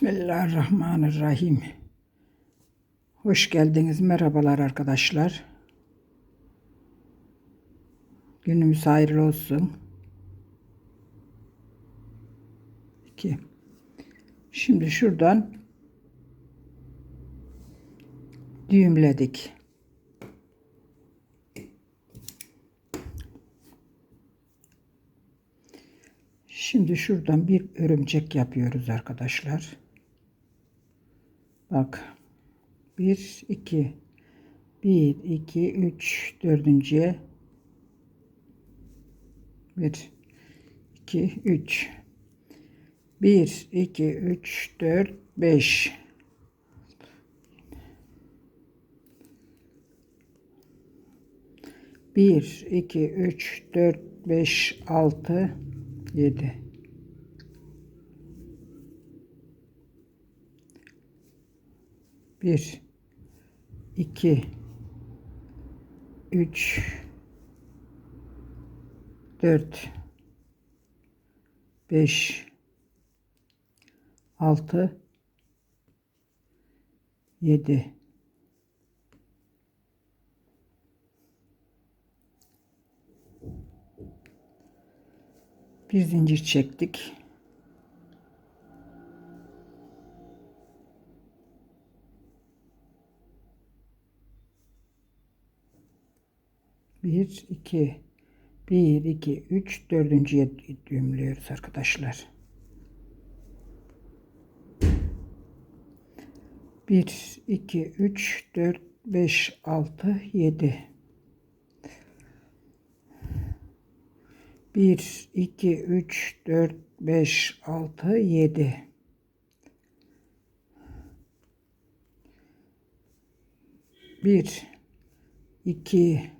Bismillahirrahmanirrahim. Hoş geldiniz. Merhabalar arkadaşlar. Günümüz hayırlı olsun. 2. Şimdi şuradan düğümledik. Şimdi şuradan bir örümcek yapıyoruz arkadaşlar. Bak. 1 2 1 2 3 dördüncüye 1 2 3 1 2 3 4 5 1 2 3 4 5 6 7 1 2 3 4 5 6 7 bir zincir çektik. Bir, iki, bir, iki, üç, dördüncüye düğümlüyoruz arkadaşlar. Bir, iki, üç, dört, beş, altı, yedi. 1, 2, 3, 4, 5, 6, 7. Bir, iki,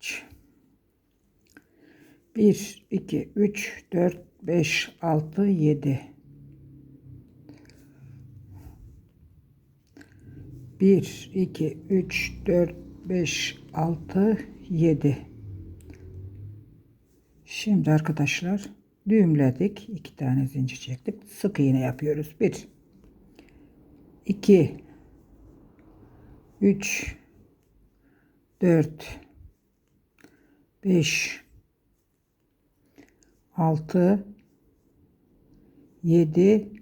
stitch 1 2 3 4 5 6 7 1 2 3 4 5 6 7 Şimdi arkadaşlar düğümledik. iki tane zincir çektik. Sık iğne yapıyoruz. 1 2 3 4 5 6 7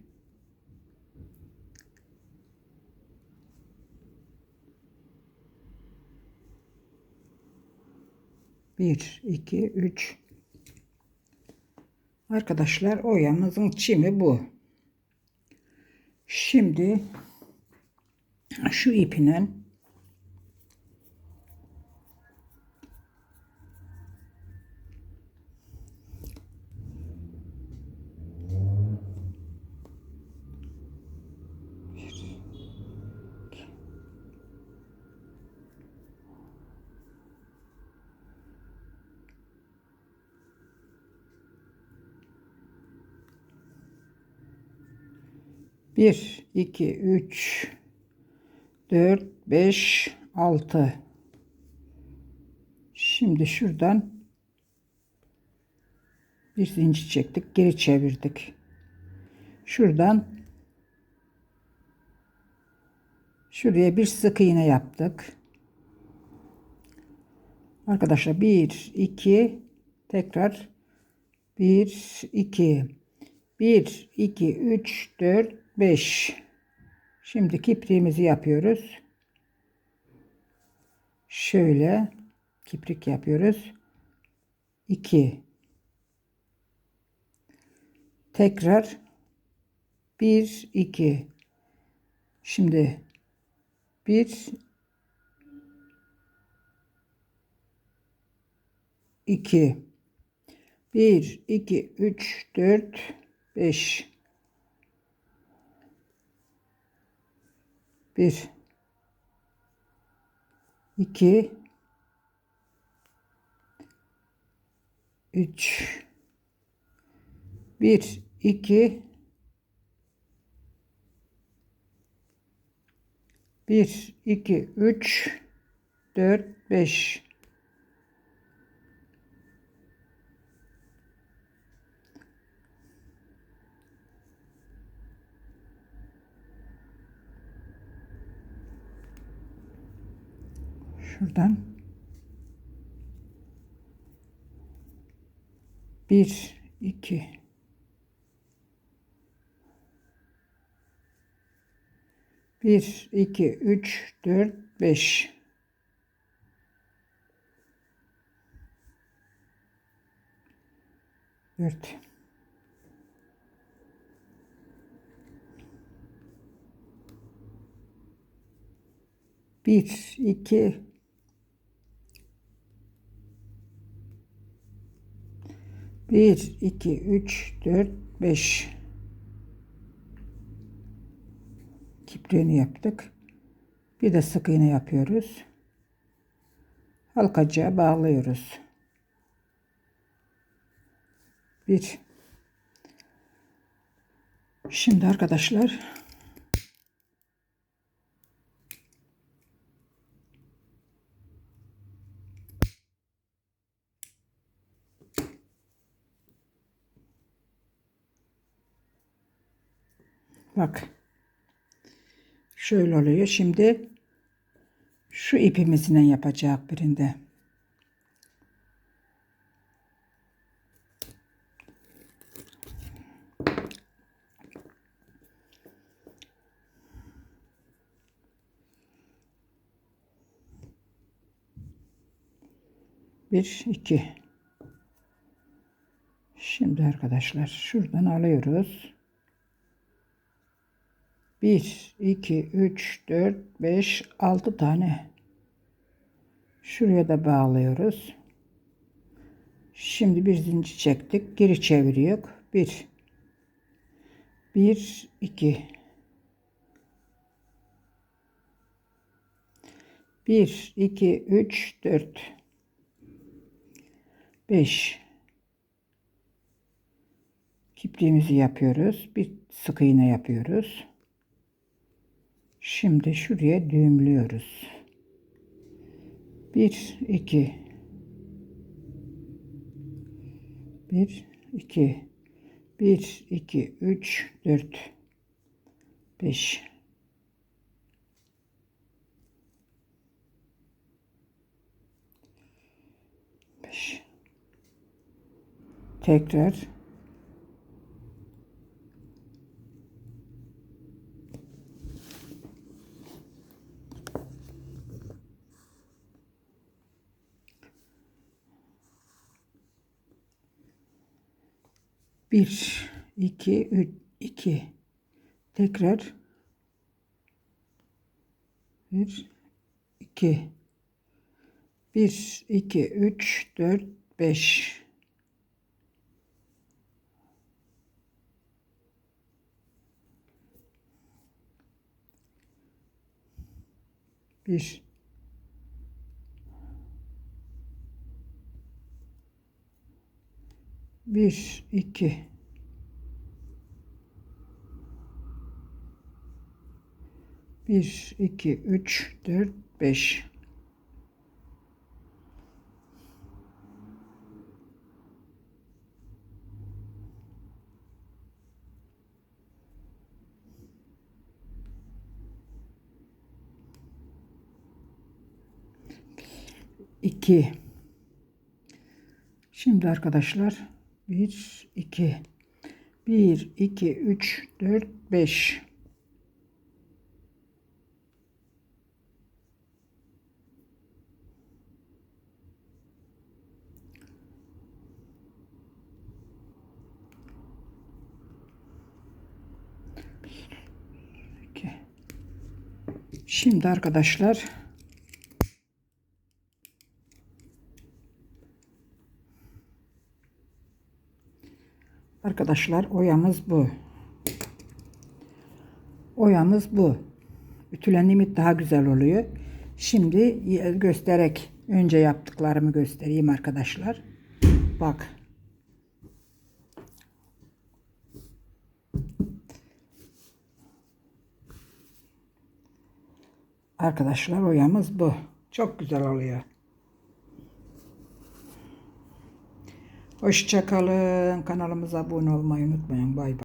1 2 3 Arkadaşlar oyamızın çimi bu. Şimdi şu ipinden 1, 2, 3, 4, 5, 6. Şimdi şuradan bir zincir çektik. Geri çevirdik. Şuradan şuraya bir sık iğne yaptık. Arkadaşlar 1, 2, tekrar 1, 2, 1, 2, 3, 4, 5 şimdi kipriğimizi yapıyoruz. Şöyle kiprik yapıyoruz. 2 tekrar 1 2 şimdi 1 2 1, 2, 3, 4, 5. 1, 2, 3, 1, 2, 1, 2, 3, 4, 5. Şuradan bir, iki, bir, iki, üç, dört, beş. Dört. Bir, iki, bir, iki, üç, dört, beş. Kipriğini yaptık. Bir de sık iğne yapıyoruz. Halkacığa bağlıyoruz. Bir. Şimdi arkadaşlar Bak. Şöyle oluyor. Şimdi şu ipimizle yapacak birinde. Bir, iki. Şimdi arkadaşlar şuradan alıyoruz. 1, 2, 3, 4, 5, 6 tane. Şuraya da bağlıyoruz. Şimdi bir zincir çektik. Geri çeviriyor. 1, 1, 2, 1, 2, 3, 4, 5. Kipliğimizi yapıyoruz. Bir sık iğne yapıyoruz. Şimdi şuraya düğümlüyoruz. 1 2 1 2 1 2 3 4 5 5 Tekrar Bir, iki, üç, iki. Tekrar. Bir, iki. Bir, iki, üç, dört, beş. Bir. Bir, iki. Bir, iki, üç, dört, beş. İki. Şimdi arkadaşlar 1 2 1 2 3 4 5 2 Şimdi arkadaşlar Arkadaşlar oyamız bu. Oyamız bu. Ütülendiğimiz daha güzel oluyor. Şimdi göstererek önce yaptıklarımı göstereyim arkadaşlar. Bak. Arkadaşlar oyamız bu. Çok güzel oluyor. Hoşçakalın. Kanalımıza abone olmayı unutmayın. Bay bay.